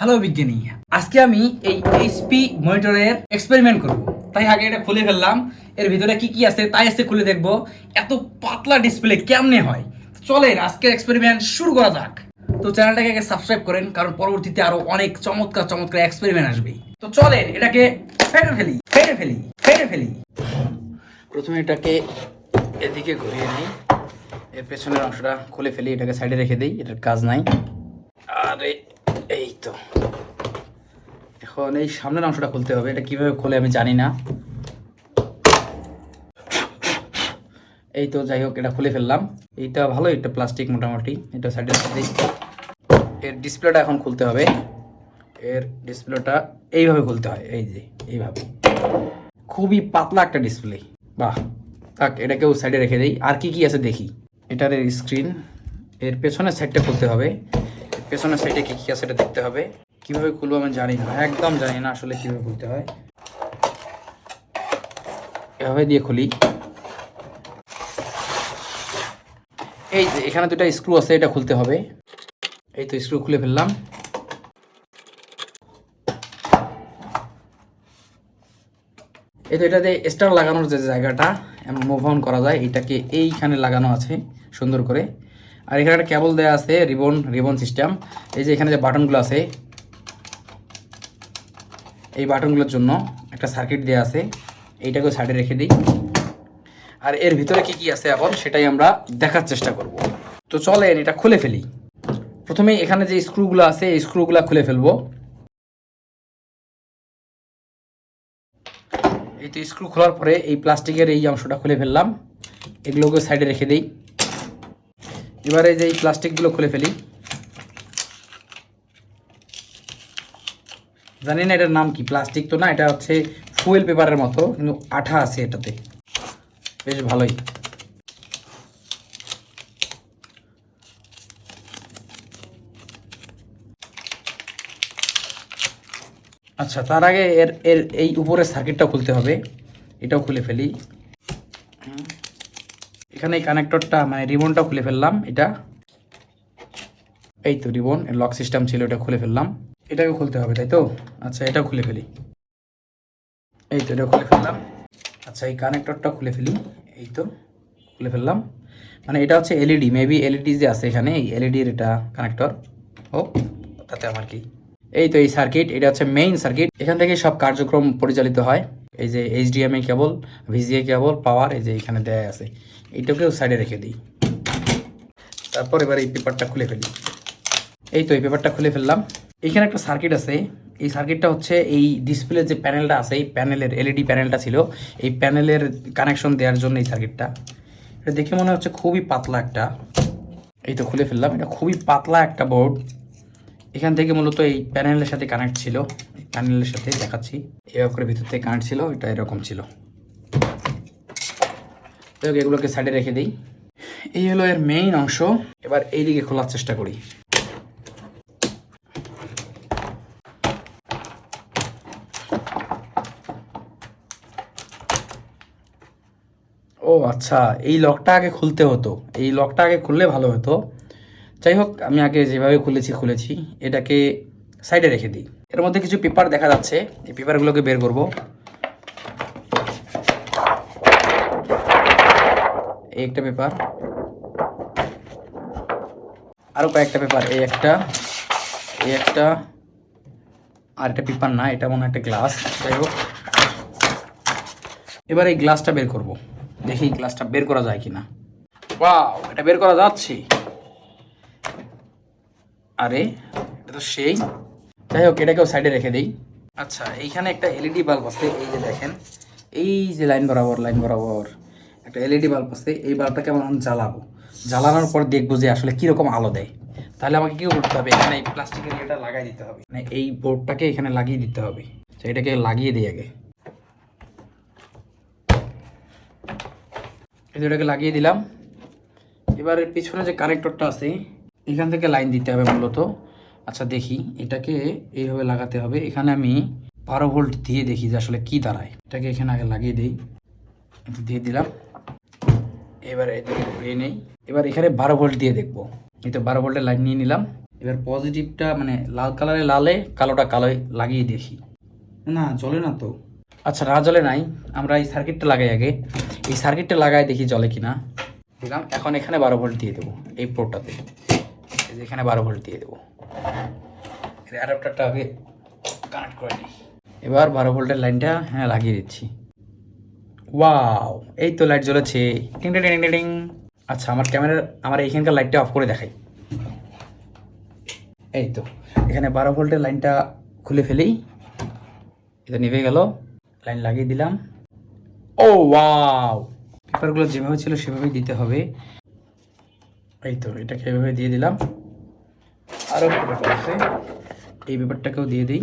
Hello বিজ্ঞানী। আজকে আমি এই এইচপি মনিটরের এক্সপেরিমেন্ট করব। তাই আগে এটা খুলে ফেললাম। এর ভিতরে কি কি আছে তাই আজকে খুলে দেখব। এত পাতলা ডিসপ্লে কেমনে হয়? চলেন, আজকের এক্সপেরিমেন্ট শুরু করা যাক। তো চ্যানেলটাকে আগে সাবস্ক্রাইব করেন, কারণ পরবর্তীতে আরও অনেক চমৎকার চমৎকার এক্সপেরিমেন্ট আসবে। তো চলেন, এটাকে ফেটে ফেলি ফেটে ফেলি ফেটে ফেলি। প্রথমে এটাকে এদিকে ঘুরিয়ে নিই। এর পেছনের অংশটা খুলে ফেলি, এটাকে সাইডে রেখে দিই, এটার কাজ নাই। আরে এই তো এখন এই সামনের অংশটা খুলতে হবে, এটা কীভাবে খোলে আমি জানি না। এই তো যাই হোক, এটা খুলে ফেললাম। এইটা ভালো এটা প্লাস্টিক মোটামুটি, এটা সাইডে দিই এর ডিসপ্লেটা এখন খুলতে হবে। এর ডিসপ্লেটা এইভাবে খুলতে হয়, এই যে, এইভাবে। খুবই পাতলা একটা ডিসপ্লে বাহ, থাক, এটাকেও সাইডে রেখে দিই। আর কি কি আছে দেখি। এটার স্ক্রিন এর পেছনের সাইডটা খুলতে হবে। পেছনের সাইডে কি কি আছে এটা দেখতে হবে। কীভাবে খুলবো আমি জানি না, একদম জানি না আসলে কীভাবে খুলতে হয়। এভাবে দিয়ে খুলি। এই যে, এখানে দুটা স্ক্রু আছে, এটা খুলতে হবে। এই তো স্ক্রু খুলে ফেললাম। এই তো এটা এটাতে স্টার লাগানোর যে জায়গাটা মুভ অন করা যায়, এটাকে এইখানে লাগানো আছে, সুন্দর করে। আর এখানে একটা কেবল দেওয়া আছে রিবন রিবন সিস্টেম এই যে এখানে যে বাটনগুলো আছে, এই বাটনগুলোর জন্য একটা সার্কিট দেওয়া আছে। এইটাকে সাইডে রেখে দিই। আর এর ভিতরে কি কি আছে এখন, সেটাই আমরা দেখার চেষ্টা করব। তো চলেন, এটা খুলে ফেলি। প্রথমে এখানে যে স্ক্রুগুলো আছে, এই স্ক্রুগুলো খুলে ফেলব। এই তো স্ক্রু খোলার পরে এই প্লাস্টিকের এই অংশটা খুলে ফেললাম। এগুলোকে সাইডে রেখে দিই। এবারে যে এই প্লাস্টিকগুলো খুলে ফেলি। জানি না এটার নাম কি, প্লাস্টিক তো না, এটা হচ্ছে ফুয়েল পেপারের মতো, কিন্তু আঠা আছে এটাতে। বেশ ভালোই। আচ্ছা তার আগে এর এর, এই উপরের সার্কিটটা খুলতে হবে। এটাও খুলে ফেলি। এখানে এই কানেক্টরটা মানে রিবনটা খুলে ফেললাম, এটা। এই তো রিবন লক সিস্টেম ছিল, এটা খুলে ফেললাম। এটাকে খুলতে হবে, তাই তো? আচ্ছা এটাও খুলে ফেলি। এই তো এটা খুলে ফেললাম। আচ্ছা এই কানেক্টরটা খুলে ফেলি। এই তো, খুলে ফেললাম। মানে এটা হচ্ছে এলইডি মেবি এলইডি যে আছে এখানে, এই এলইডির এটা কানেক্টর ও, তাতে আমার কি? এই তো, এই সার্কিট এটা হচ্ছে মেইন সার্কিট এখান থেকে সব কার্যক্রম পরিচালিত হয়। এই যে এইচডিএমআই কেবল ভিজিএ কেবল পাওয়ার এই যে এখানে দেয়া আছে। এইটাকেও সাইডে রেখে দিই। তারপর এবার এই পেপারটা খুলে ফেলি। এই তো এই পেপারটা খুলে ফেললাম। এখানে একটা সার্কিট আছে। এই সার্কিটটা হচ্ছে এই ডিসপ্লে যে প্যানেলটা আছে, এই প্যানেলের এলইডি প্যানেলটা ছিল। এই প্যানেলের কানেকশন দেওয়ার জন্য এই সার্কিটটা এটা দেখে মনে হচ্ছে খুবই পাতলা একটা। এই তো খুলে ফেললাম। এটা খুবই পাতলা একটা বোর্ড এখান থেকে মূলত এই প্যানেলের সাথে কানেক্ট ছিল। এই প্যানেলের সাথে দেখাচ্ছি। এভাবে করে ভিতর থেকে কানেক্ট ছিল, এটা এরকম ছিল। এগুলোকে সাইডে রেখে দিই। এই হলো এর মেইন অংশ। এবার এইদিকে খোলার চেষ্টা করি। ও আচ্ছা এই লকটা আগে খুলতে হতো। এই লকটা আগে খুললে ভালো হতো। যাই হোক, আমি আগে যেভাবে খুলেছি খুলেছি। এটাকে সাইডে রেখে দিই। এর মধ্যে কিছু পেপার দেখা যাচ্ছে। এই পেপারগুলোকে বের করব। এই একটা পেপার। আরও কয়েকটা পেপার। এই একটা এই একটা। আর একটা পেপার না, এটা মনে একটা গ্লাস। যাই হোক। এবার এই গ্লাসটা বের করব। দেখি গ্লাসটা বের করা যায় কিনা। ওয়াও, এটা বের করা যাচ্ছে। আরে এটা তো সেই। যাই হোক, এটাকেও সাইডে রেখে দিই। আচ্ছা এইখানে একটা এলইডি বাল্ব আছে, এই যে দেখেন। এই যে লাইন বরাবর লাইন বরাবর, একটা এলইডি বাল্ব আছে, এই বাল্বটাকে আমরা জ্বালাবো? জ্বালানোর পর দেখব যে আসলে কীরকম আলো দেয়। তাহলে আমাকে কী করতে হবে? এখানে এই প্লাস্টিকের ইয়েটা লাগাই দিতে হবে। মানে এই বোর্ডটাকে এখানে লাগিয়ে দিতে হবে। তো এটাকে লাগিয়ে দিই আগে। এটাকে লাগিয়ে দিলাম। এবার পিছনে যে কানেক্টরটা আছে, এখান থেকে লাইন দিতে হবে মূলত। আচ্ছা দেখি। এটাকে এইভাবে লাগাতে হবে। এখানে আমি বারো ভোল্ট দিয়ে দেখি যে আসলে কি দাঁড়ায়। এটাকে এখানে আগে লাগিয়ে দিই। দিয়ে দিলাম। এবার এটাকে ঘুরিয়ে নেই। এবার এখানে বারো ভোল্ট দিয়ে দেখব। এই তো বারো ভোল্টের লাইন নিয়ে নিলাম। এবার পজিটিভটা মানে লাল কালারে লালে, কালোটা কালোয় লাগিয়ে দেখি। না চলে না তো? আচ্ছা না জ্বলে নাই। আমরা এই সার্কিটটা লাগাই আগে। এই সার্কিটটা লাগাই দেখি জলে কিনা। দিলাম। এখন এখানে বারো ভোল্ট দিয়ে দেবো, এই পোর্টটাতে এখানে বারো ভোল্ট দিয়ে দেবো। অ্যাডাপ্টারটা আগে কানেক্ট করে নিই। এবার বারো ভোল্টের লাইনটা হ্যাঁ লাগিয়ে দিচ্ছি। ওয়াও এই তো লাইট জ্বলেছে। টিং টিং টিং টিং। আচ্ছা আমার ক্যামেরার আমার এইখানকার লাইটটা অফ করে দেখাই। এই তো, এখানে বারো ভোল্টের লাইনটা খুলে ফেলি এটা নিভে গেল। লাইন লাগিয়ে দিলাম। ও ওয়াও পেপারগুলো যেভাবে ছিল সেভাবেই দিতে হবে। এই তো, এটাকে এভাবে দিয়ে দিলাম। আরও আছে। এই পেপারটাকেও দিয়ে দিই।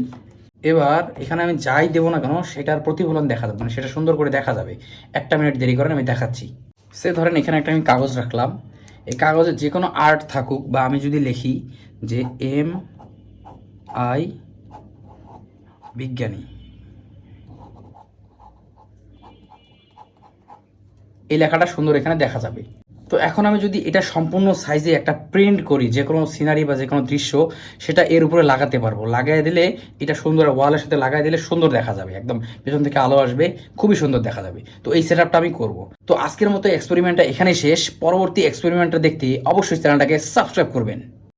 এবার এখানে আমি যাই দেবো না কেন, সেটার প্রতিফলন দেখা যাবে মানে সেটা সুন্দর করে দেখা যাবে। একটা মিনিট দেরি করেন, আমি দেখাচ্ছি। সে ধরেন এখানে একটা আমি কাগজ রাখলাম। এই কাগজে যে কোনো আর্ট থাকুক, বা আমি যদি লিখি যে এম আই বিজ্ঞানী। এই লেখাটা সুন্দর এখানে দেখা যাবে। তো এখন আমি যদি এটা সম্পূর্ণ সাইজে একটা প্রিন্ট করি, যে কোনো সিনারি বা যে কোনো দৃশ্য, সেটা এর উপরে লাগাতে পারব। লাগাই দিলে এটা সুন্দর ওয়ালের সাথে লাগাই দিলে সুন্দর দেখা যাবে, একদম পেছন থেকে আলো আসবে, খুবই সুন্দর দেখা যাবে। তো এই সেট আমি করব। তো আজকের মতো এক্সপেরিমেন্টটা এখানে শেষ। পরবর্তী এক্সপেরিমেন্টটা দেখতে অবশ্যই চ্যানেলটাকে সাবস্ক্রাইব করবেন।